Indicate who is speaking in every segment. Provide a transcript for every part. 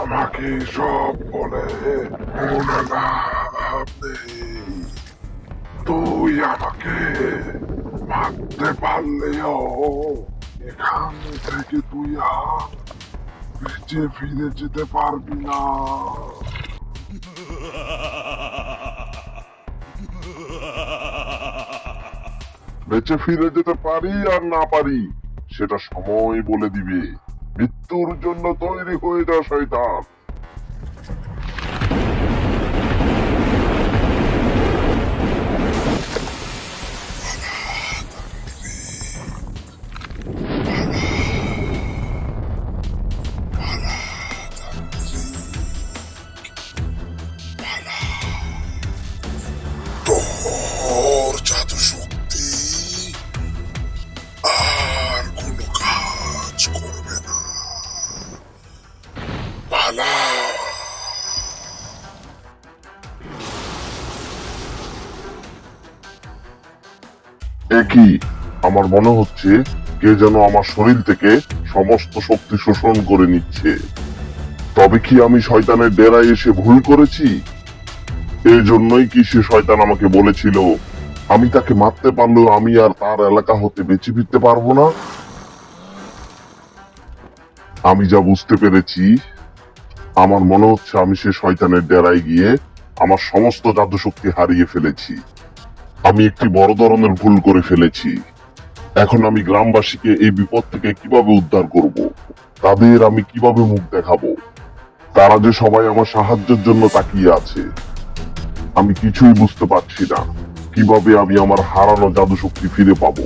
Speaker 1: আমাকে সব বলে তুই আমাকে এখান থেকে তুই বেঁচে ফিরে যেতে পারবি না বেঁচে ফিরে যেতে পারি আর না পারি, সেটা সময় বলে দিবে। মৃত্যুর জন্য তৈরি হয়ে যা শয়তান। একই আমার মনে হচ্ছে কে যেন আমার শরীর থেকে সমস্ত শক্তি শোষণ করে নিচ্ছে। তবে কি আমি শয়তানের ডেরায় এসে ভুল করেছি? এই জন্যই কি সে শয়তান আমাকে বলেছিল, আমি তাকে মারতে পারলেও আমি আর তার এলাকা হতে বেঁচে ফিরতে পারব না? আমি যা বুঝতে পেরেছি, আমার মনে হচ্ছে আমি সে শয়তানের ডেরায় গিয়ে আমার সমস্ত জাদু শক্তি হারিয়ে ফেলেছি। আমি একটি বড় ধরনের ভুল করে ফেলেছি। এখন আমি গ্রামবাসীকে এই বিপদ থেকে কীভাবে উদ্ধার করব? তাদের আমি কীভাবে মুখ দেখাবো? তারা যে সবাই আমার সাহায্যের জন্য তাকিয়ে আছে, আমি কিছুই বুঝতে পারছি না। কীভাবে আমি আমার হারানো জাদু শক্তি ফিরে পাবো?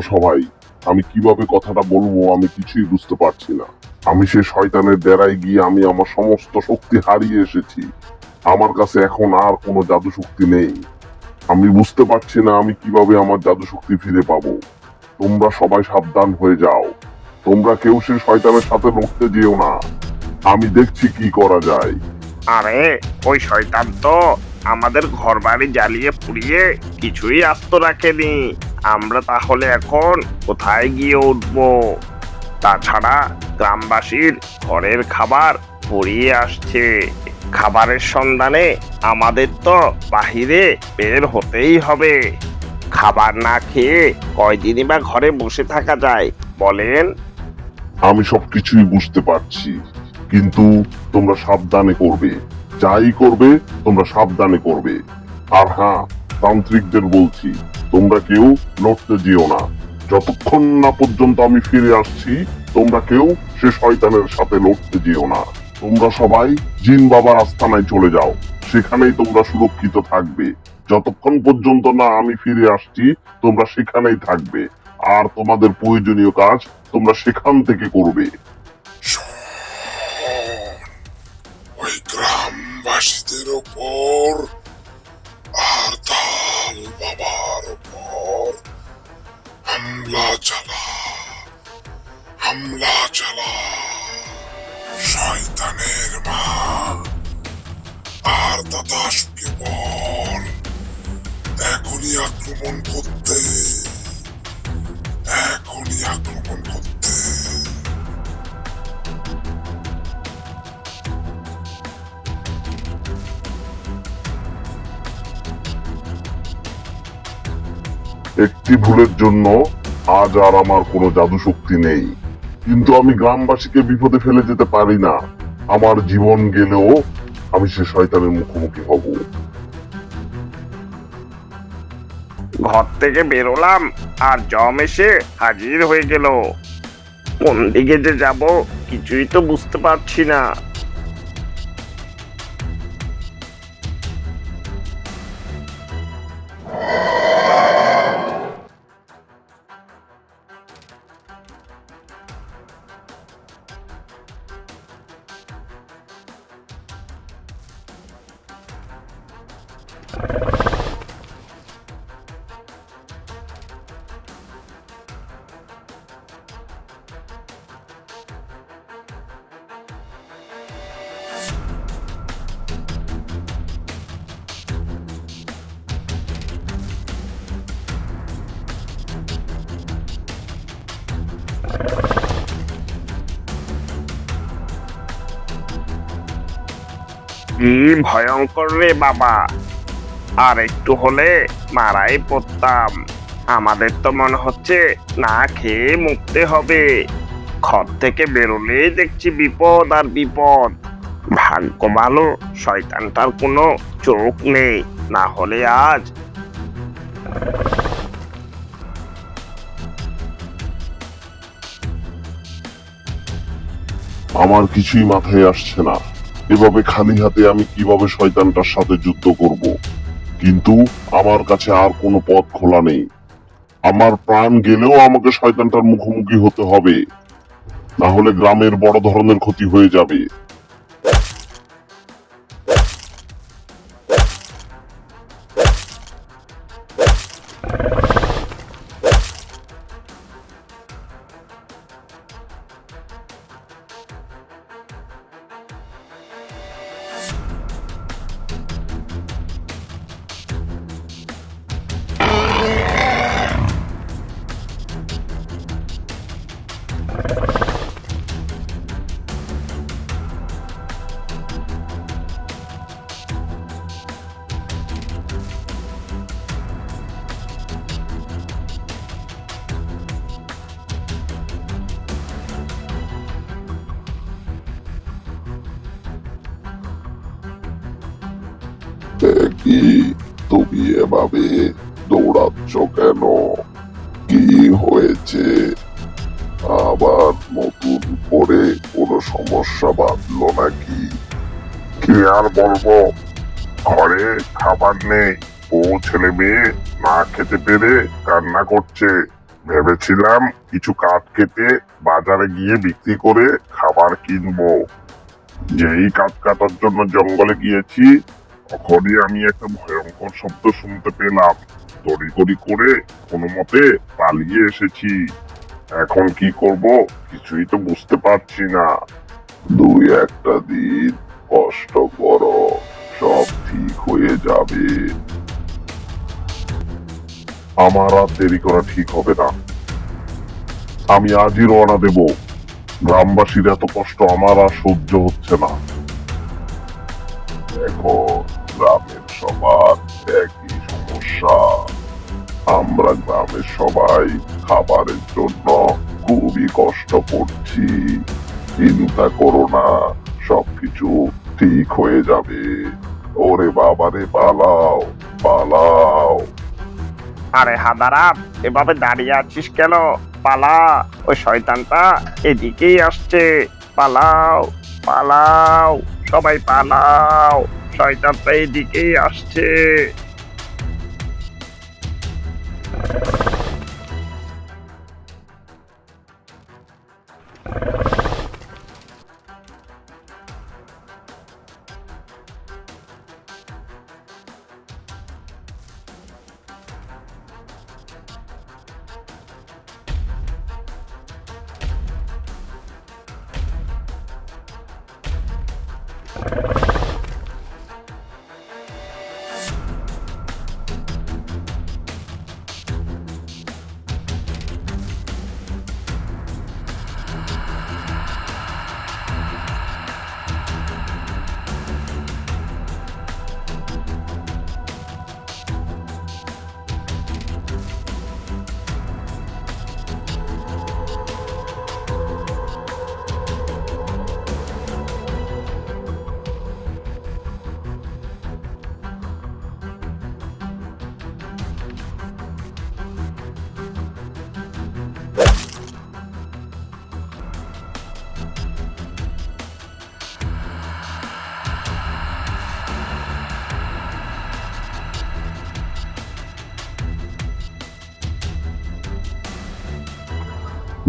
Speaker 1: সবাই। আমি কীভাবে কথাটা বলব আমি কিছুই বুঝতে পারছি না। আমি সে শয়তানের ডেরায় গিয়ে আমি আমার সমস্ত শক্তি হারিয়ে এসেছি। আমার কাছে এখন আর কোনো জাদু শক্তি নেই। আমি বুঝতে পারছি না আমি কীভাবে আমার জাদু শক্তি ফিরে পাবো। তোমরা সবাই সাবধান হয়ে যাও। তোমরা কেউ সে শয়তানের সাথে লড়তে যেও না। আমি দেখছি কি করা যায়।
Speaker 2: আরে, ওই শয়তান তো আমাদের ঘর বাড়ি জ্বালিয়ে পুড়িয়ে কিছুই আস্ত রাখেনি। আমরা তাহলে এখন কোথায় গিয়ে উঠবো? তাছাড়া গ্রামবাসীর ঘরের খাবার ফুরিয়ে আসছে। খাবারের সন্ধানে আমাদের তো বাহিরে বের হতেই হবে। খাবার না খেয়ে কয়দিনই বা ঘরে বসে থাকা যায়, বলেন।
Speaker 1: আমি সবকিছুই বুঝতে পারছি, কিন্তু তোমরা সাবধানে করবে। যাই করবে, তোমরা সাবধানে করবে। আর হ্যাঁ তান্ত্রিকদের বলছি তোমরা কেউ লড়তে যেও না। যতক্ষণ না পর্যন্ত আমি ফিরে আসছি, তোমরা কেউ সে শয়তানের সাথে লড়তে যেও না। তোমরা সবাই জিন বাবার আস্তানায় চলে যাও। সেখানেই তোমরা সুরক্ষিত থাকবে। যতক্ষণ পর্যন্ত না আমি ফিরে আসছি, তোমরা সেখানেই থাকবে। আর তোমাদের প্রয়োজনীয় কাজ তোমরা সেখান থেকে করবে। ওই গ্রামবাসীদের ওপর হামলা চালা। হামলা চালা। শয়তানের মাল। আর দাদাসকে বল, এখনই আক্রমণ করতে। এখনই আক্রমণ করতে। একটি ভুলের জন্য আজ আর আমার কোনো জাদু শক্তি নেই। কিন্তু আমি গ্রামবাসীকে বিপদে ফেলে যেতে পারি না। আমার জীবন গেলেও আমি সে শয়তানের মুখোমুখি হব।
Speaker 2: ঘর থেকে বেরোলাম আর জম এসে হাজির হয়ে গেল। কোন দিকে যে যাব কিছুই তো বুঝতে পারছি না। ভয়ঙ্কর রে বাবা। আর একটু হলে মারাই পড়তাম। আমাদের তো মনে হচ্ছে না খেয়ে মুক্তে হবে। ঘর থেকে বেরোলেই দেখছি বিপদ আর বিপদ। ভাগ্য ভালো, শয়তানটার কোনো চোখ নেই। না হলে আজ
Speaker 1: আমার কিছুই মাথায় আসছে না। এভাবে খালি হাতে আমি কীভাবে শয়তানটার সাথে যুদ্ধ করব? কিন্তু আমার কাছে আর কোনো পথ খোলা নেই। আমার প্রাণ গেলেও আমাকে শয়তানটার মুখোমুখি হতে হবে। না হলে গ্রামের বড় ধরনের ক্ষতি হয়ে যাবে। আর বলব, ঘরে খাবার নেই। ও ছেলে মেয়ে না খেতে পেরে কান্না করছে। ভেবেছিলাম কিছু কাঠ কেটে বাজারে গিয়ে বিক্রি করে খাবার কিনবো। যেই কাঠ কাটার জন্য জঙ্গলে গিয়েছি, তখনই আমি একটা ভয়ঙ্কর শব্দ শুনতে পেলাম। তড়িঘড়ি করে কোনো মতে পালিয়ে এসেছি। এখন কি করব কিছুই তো বুঝতে পারছি না। দুই একটা দিন কষ্ট করো, সব ঠিক হয়ে যাবে। আমার আর দেরি করা ঠিক হবে না। আমি আজই রওনা দেব। গ্রামবাসীর এত কষ্ট আমার আর সহ্য হচ্ছে না। এখন গ্রামের সবার একই সমস্যা। আমরা গ্রামের সবাই খাবারের জন্য খুবই কষ্ট করছি। চিন্তা করো না, সবকিছু ঠিক হয়ে যাবে। ওরে বাবারে পালাও পালাও।
Speaker 2: আরে হাদারাত এভাবে দাঁড়িয়ে আছিস কেন? পালা, ওই শয়তানটা এদিকেই আসছে। পালাও পালাও, সবাই পালাও, শয়তানটা এদিকেই আসছে।
Speaker 1: you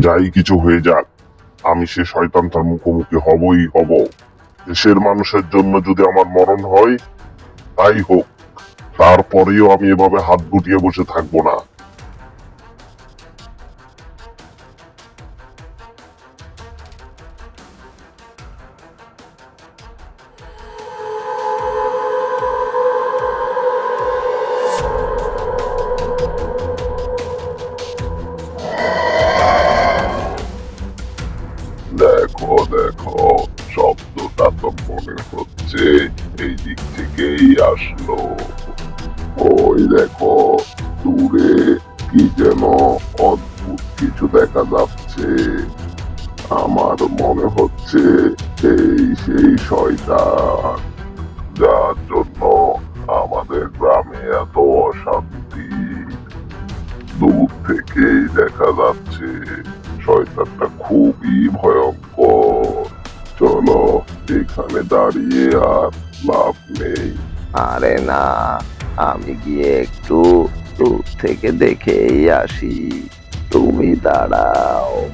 Speaker 1: যাই কিছু হয়ে যাক, আমি সে শয়তানটার মুখোমুখি হবই হব। দেশের মানুষের জন্য যদি আমার মরণ হয়, তাই হোক, তারপরেও আমি এভাবে হাত গুটিয়ে বসে থাকব না। এই দিক থেকেই আসলো। ওই দেখো, দূরে কি যেন অদ্ভুত কিছু দেখা যাচ্ছে। আমার মনে হচ্ছে এই সেই শয়তান, যার জন্য আমাদের গ্রামে এত অশান্তি। দূর থেকেই দেখা যাচ্ছে, শয়তানটা খুবই ভয়ঙ্কর। চলো এখানে দাঁড়িয়ে আর নেই
Speaker 3: আরে না আমি গিয়ে একটু দূর থেকে দেখেই আসি। তুমি দাঁড়াও।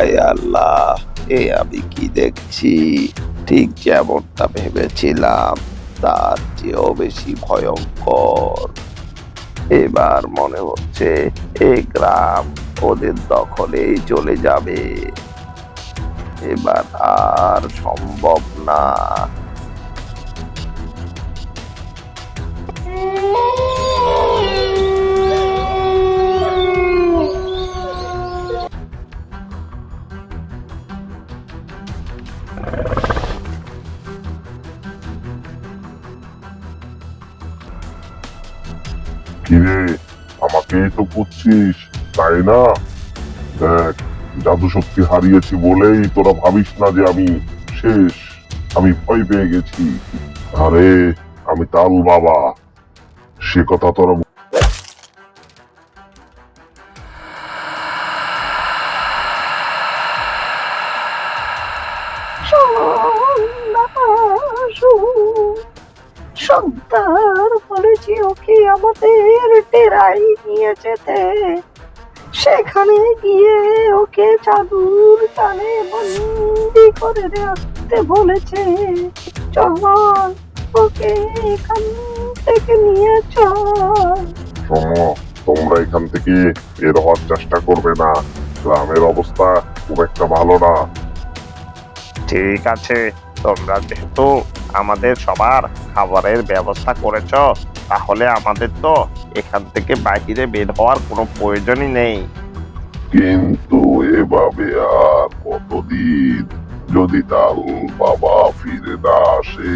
Speaker 3: হায় আল্লাহ, এ আমি কি দেখছি? ঠিক যেমনটা ভেবেছিলাম, তার চেয়েও বেশি ভয়ঙ্কর। এবার মনে হচ্ছে এ গ্রাম ওদের দখলেই চলে যাবে। এবার আর সম্ভব না।
Speaker 1: আমাকেই তো করছিস তাই না? দেখ, জাদু শক্তি হারিয়েছি বলেই তোরা ভাবিস না যে আমি শেষ। আমি ভয় পেয়ে গেছি। আরে, আমি তাল বাবা। সে কথা তোরা
Speaker 4: সেখানে গিয়ে ওকে চাদুর টানে বন্দি করে রাখতে বলেছে। চল ওকে এখান থেকে নিয়ে চল।
Speaker 1: শোনো তোমরা এখান থেকে বের হওয়ার চেষ্টা করবে না। গ্রামের অবস্থা খুব একটা ভালো না।
Speaker 2: ঠিক আছে তোমরা যেহেতু আমাদের সবার খাবারের ব্যবস্থা করেছ তাহলে আমাদের তো এখান থেকে বাইরে বের হওয়ার কোনো প্রয়োজনই নেই।
Speaker 1: কিন্তু এভাবে আর কতদিন? যদি তাল বাবা ফিরে না আসে,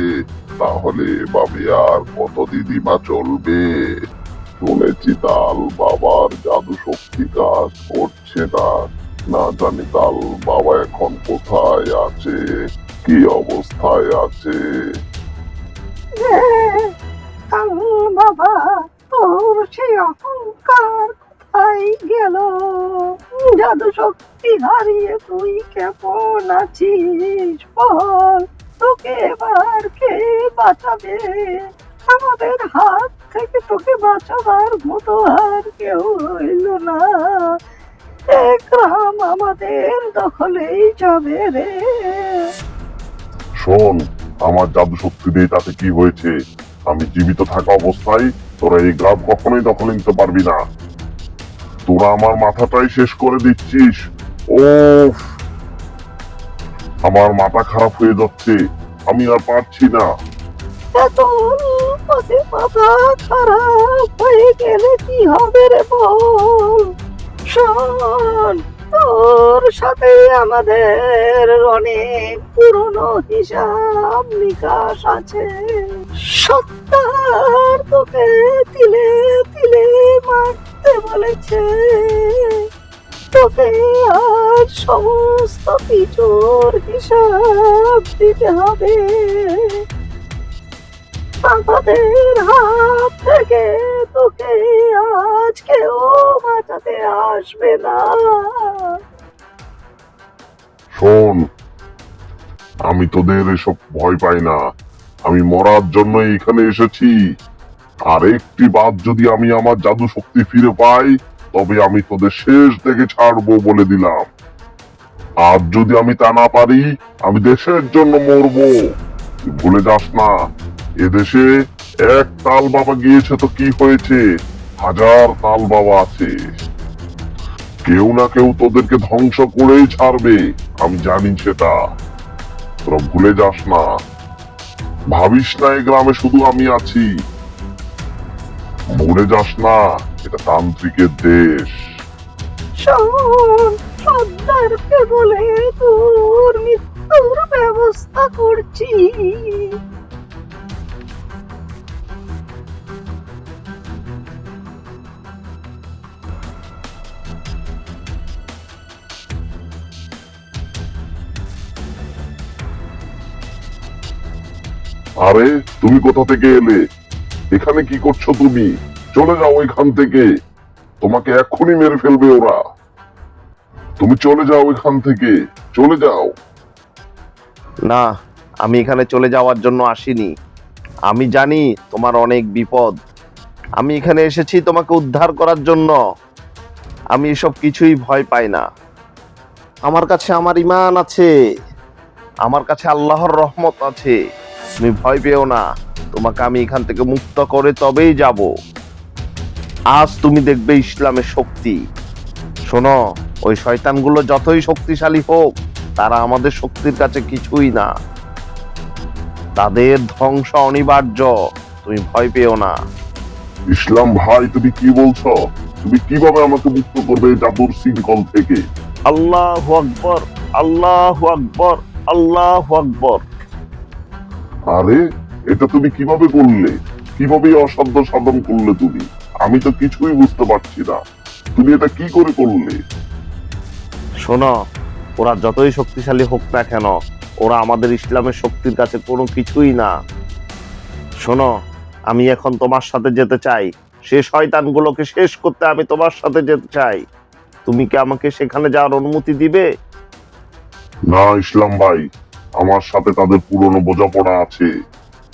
Speaker 1: তাহলে এভাবে আর কতদিনই বা চলবে? শুনেছি তাল বাবার জাদু শক্তি কাজ করছে না। না জানি তাল বাবা এখন কোথায় আছে, কি অবস্থায় আছে।
Speaker 4: বাবা তোর সেই অহংকার কোথায় গেল? জাদু শক্তি হারিয়ে তুই কেমন আছিস? বল, তোকে এবার কে বাঁচাবে? আমাদের হাত থেকে তোকে বাঁচাবার মতো আর কেউ হইল না। এ গ্রাম আমাদের দখলেই যাবে রে।
Speaker 1: শোন, আমার জাদু শক্তি দিয়ে তাতে কি হয়েছে? আমি জীবিত থাকা অবস্থায় তোরা এই গ্রাম কখনোই দখলে নিতে পারবি না। তোরা আমার মাথাটাই শেষ করে দিচ্ছিস। ও আমার মাথা খারাপ হয়ে যাচ্ছে। আমি আর পারছি না।
Speaker 4: মাথা খারাপ হয়ে গেলে কি হবে রে বল? শোন। তোর সাথে আমাদের অনেক পুরনো হিসাব নিকাশ আছে। সত্তার তোকে তিলে তিলে মারতে বলেছে। তোকে আর সমস্ত কিছুর হিসাব দিতে হবে।
Speaker 1: শোন, আমি তোদের এসব ভয় পাই না। আমি মরার জন্য এখানে এসেছি। আর একটি বাদ যদি আমি আমার জাদু শক্তি ফিরে পাই, তবে আমি তোদের শেষ থেকে ছাড়বো বলে দিলাম। আর যদি আমি তা না পারি, আমি দেশের জন্য মরবো। ভুলে যাস না। এদেশে এক তাল বাবা গিয়েছে তো কি হয়েছে? হাজার তাল বাবা আছে। কেউ না কেউ তোদেরকে ধ্বংস করেই ছাড়বে, আমি জানি সেটা। তোরা ভুলে যাস না। ভাবিস না এই গ্রামে শুধু আমি আছি। ভুলে যাস না, এটা তান্ত্রিকের দেশ।
Speaker 4: বলে তোর মৃত্যুর ব্যবস্থা করছি।
Speaker 1: আরে, তুমি কোথা থেকে এলে? এখানে কি করছ তুমি? চলে যাও এখান থেকে। তোমাকে এক্ষুনি মেরে ফেলবে ওরা। তুমি চলে যাও এখান থেকে। চলে যাও।
Speaker 3: না, আমি এখানে চলে যাওয়ার জন্য আসিনি। আমি জানি তোমার অনেক বিপদ। আমি এখানে এসেছি তোমাকে উদ্ধার করার জন্য। আমি এসব কিছুই ভয় পাই না। আমার কাছে আমার ইমান আছে। আমার কাছে আল্লাহর রহমত আছে। তুমি ভয় পেও না। তোমাকে আমি এখান থেকে মুক্ত করে তবেই যাব। আজ তুমি দেখবে ইসলামের শক্তি। শোনো ওই শয়তানগুলো যতই শক্তিশালী হোক তারা আমাদের শক্তির কাছে কিছুই না। তাদের ধ্বংস অনিবার্য। তুমি ভয় পেও না।
Speaker 1: ইসলাম ভাই তুমি কি বলছো? তুমি কীভাবে আমাকে মুক্ত করবে জাদুর শৃঙ্খল থেকে?
Speaker 3: আল্লাহ আকবর আল্লাহ আকবর আল্লাহ আকবর।
Speaker 1: আরে এটা তুমি কীভাবে করলে কীভাবে অসাধ্য সাধন করলে তুমি? আমি তো কিছুই বুঝতে পারছি না। তুমি এটা কি করে করলে?
Speaker 3: শোনো ওরা যতই শক্তিশালী হোক না কেন ওরা আমাদের ইসলামের শক্তির কাছে কোনো কিছুই না। শোনো আমি এখন তোমার সাথে যেতে চাই। সে শয়তানগুলোকে শেষ করতে আমি তোমার সাথে যেতে চাই। তুমি কি আমাকে সেখানে যাওয়ার অনুমতি দিবে?
Speaker 1: না ইসলাম ভাই আমার সাথে তাদের পুরনো বোঝাপড়া আছে।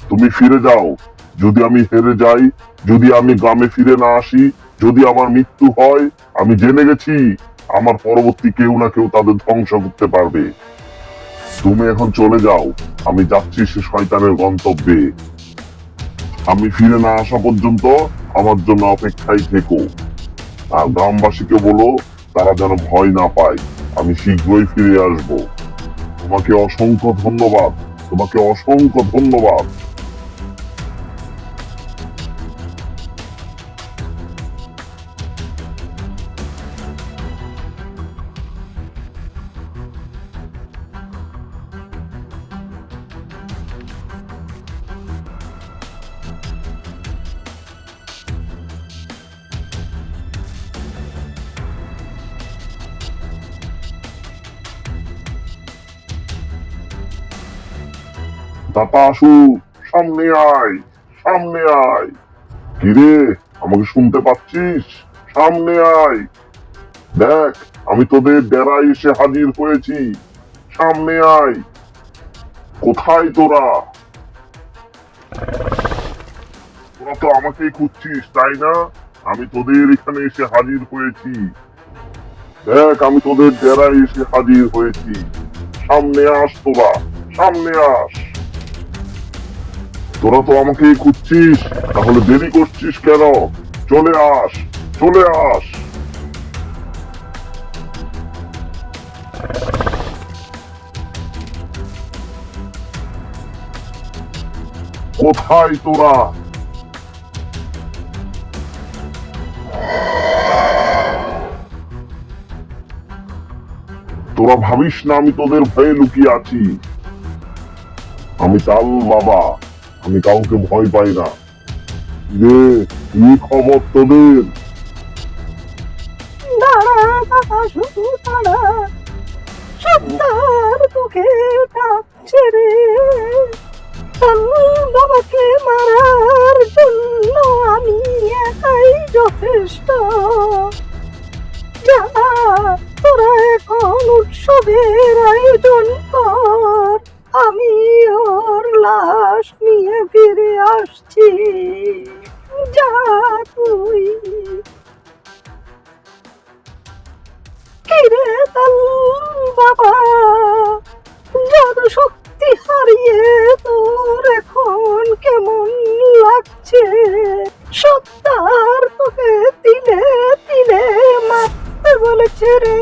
Speaker 1: তুমি ফিরে যাও। যদি আমি হেরে যাই, যদি আমি গ্রামে ফিরে না আসি, যদি আমার মৃত্যু হয়, আমি জেনে গেছি, আমার পরবর্তী কেউ না কেউ তাদের ধ্বংস করতে পারবে। তুমি এখন চলে যাও। আমি যাচ্ছি সে শয়তানের গন্তব্যে। আমি ফিরে না আসা পর্যন্ত আমার জন্য অপেক্ষায় থেকো। আর গ্রামবাসীকে বলো, তারা যেন ভয় না পায়। আমি শীঘ্রই ফিরে আসব। তোমাকে অসংখ্য ধন্যবাদ। তোমাকে অসংখ্য ধন্যবাদ। দাতা সামনে আয় সামনে আয়। কিরে, আমাকে শুনতে পাচ্ছিস? সামনে আয়। দেখ, আমি তোদের ডেরায় এসে হাজির হয়েছি। সামনে আয়। কোথায় তোরা? তোরা তো আমাকেই খুঁজছিস, তাই না? আমি তোদের এখানে এসে হাজির হয়েছি। দেখ, আমি তোদের ডেরায় এসে হাজির হয়েছি। সামনে আস তোরা, সামনে আস। তোরা তো আমাকে খুঁজছিস, তাহলে দেরি করছিস কেন? চলে আস চলে আস। কোথায় তোরা? তোরা ভাবিস না আমি তোদের ভয়ে লুকিয়ে আছি। আমি তাল বাবা। আমি কাউকে ভয় পাই না। রে, কি খবর তোদের?
Speaker 4: বাবাকে মারার জন্য আমি একাই যথেষ্ট। যা, তোরা এখন উৎসবের আয়োজন কর। আমি ওর লাশ নিয়ে ফিরে আসছি। যা তুই। কিরে তাল বাবা, জাদু শক্তি হারিয়ে তোর এখন কেমন লাগছে? সত্তার তোকে তিলে তিলে মারতে বলেছে রে।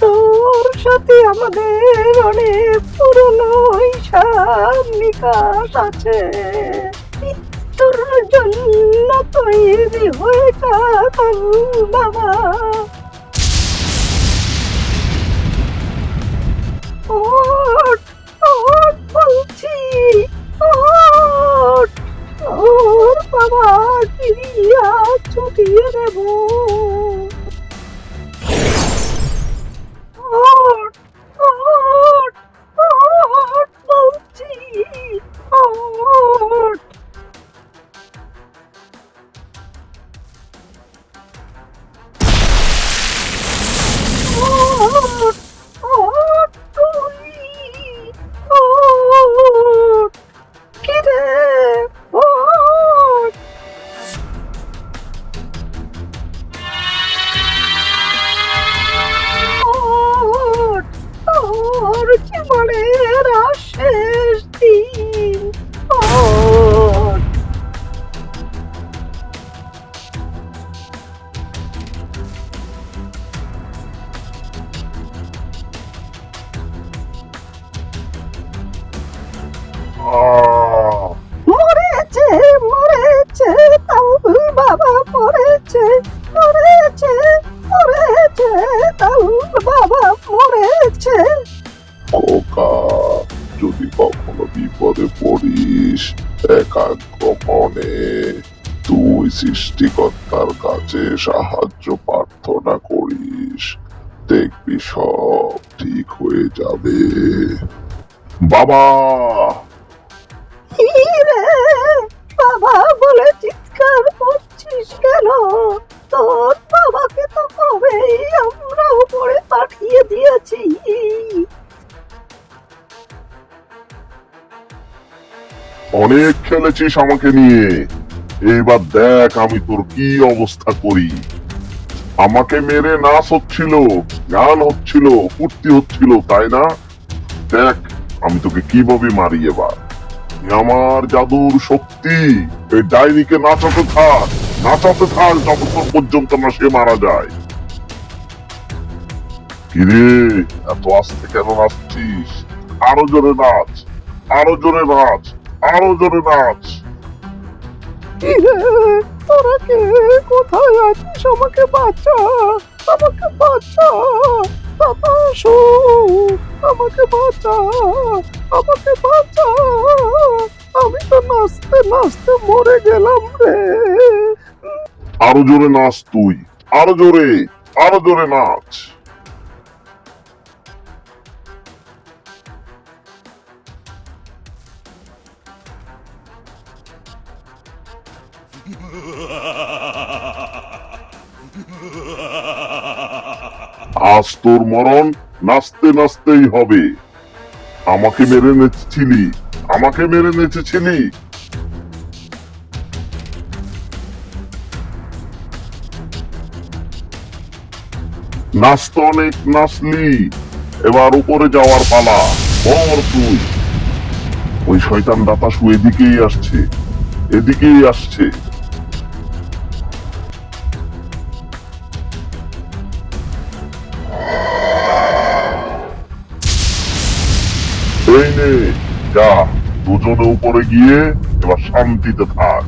Speaker 4: তোর সাথে আমাদের অনেক পুরনো হিসাব নিকাশ আছে। তোর জন্য তৈরি হয়ে কাতাল বাবা। ওঠ ওঠ বলছি, ওঠ। ওর বাবা গিরিয়া ছুটিয়ে নেব
Speaker 1: favor. মনে তুই সৃষ্টিকর্তার কাছে সাহায্য প্রার্থনা করিস। দেখবি সব ঠিক হয়ে যাবে। বাবা!
Speaker 4: বাবা বলে চিৎকার করছিস কেন? তোর বাবাকে তো কবেই আমরা উপরে পাঠিয়ে দিয়েছি।
Speaker 1: অনেক খেলেছিস আমাকে নিয়ে। এবার দেখ আমি তোর কি অবস্থা করি। আমাকে মেরে নাচ হচ্ছিল গান হচ্ছিল, ফুর্তি হচ্ছিল, তাই না? দেখ, আমি তোকে কীভাবে মারি এবার? আমার জাদুর শক্তি। এই ডাইনিকে নাচাতে থাক নাচাতে থাক যতক্ষণ পর্যন্ত না সে মারা যায়। কিরে, এত আস্তে কেন নাচছিস? আরও জোরে নাচ, আরও জোরে নাচ। আরও জোরে নাচ
Speaker 4: তোরা কে? কোথায় আছিস? আমাকে বাঁচা। আমাকে বাঁচা। শো আমাকে বাঁচা। আমাকে বাঁচা। আমি তো নাচতে নাচতে মরে গেলাম রে।
Speaker 1: আরও জোরে নাচ তুই। আরও জোরে আরও জোরে নাচ। আজ তোর মরণ নাচতে নাচতেই হবে। আমাকে মেরে নেচেছিলি, আমাকে মেরে নেচেছিলি। নাচতে অনেক নাচলি, এবার উপরে যাওয়ার পালা বর তুই। ওই শয়তান দাতাসু এদিকেই আসছে এদিকেই আসছে। যা দুজনে উপরে গিয়ে এবার শান্তিতে থাক।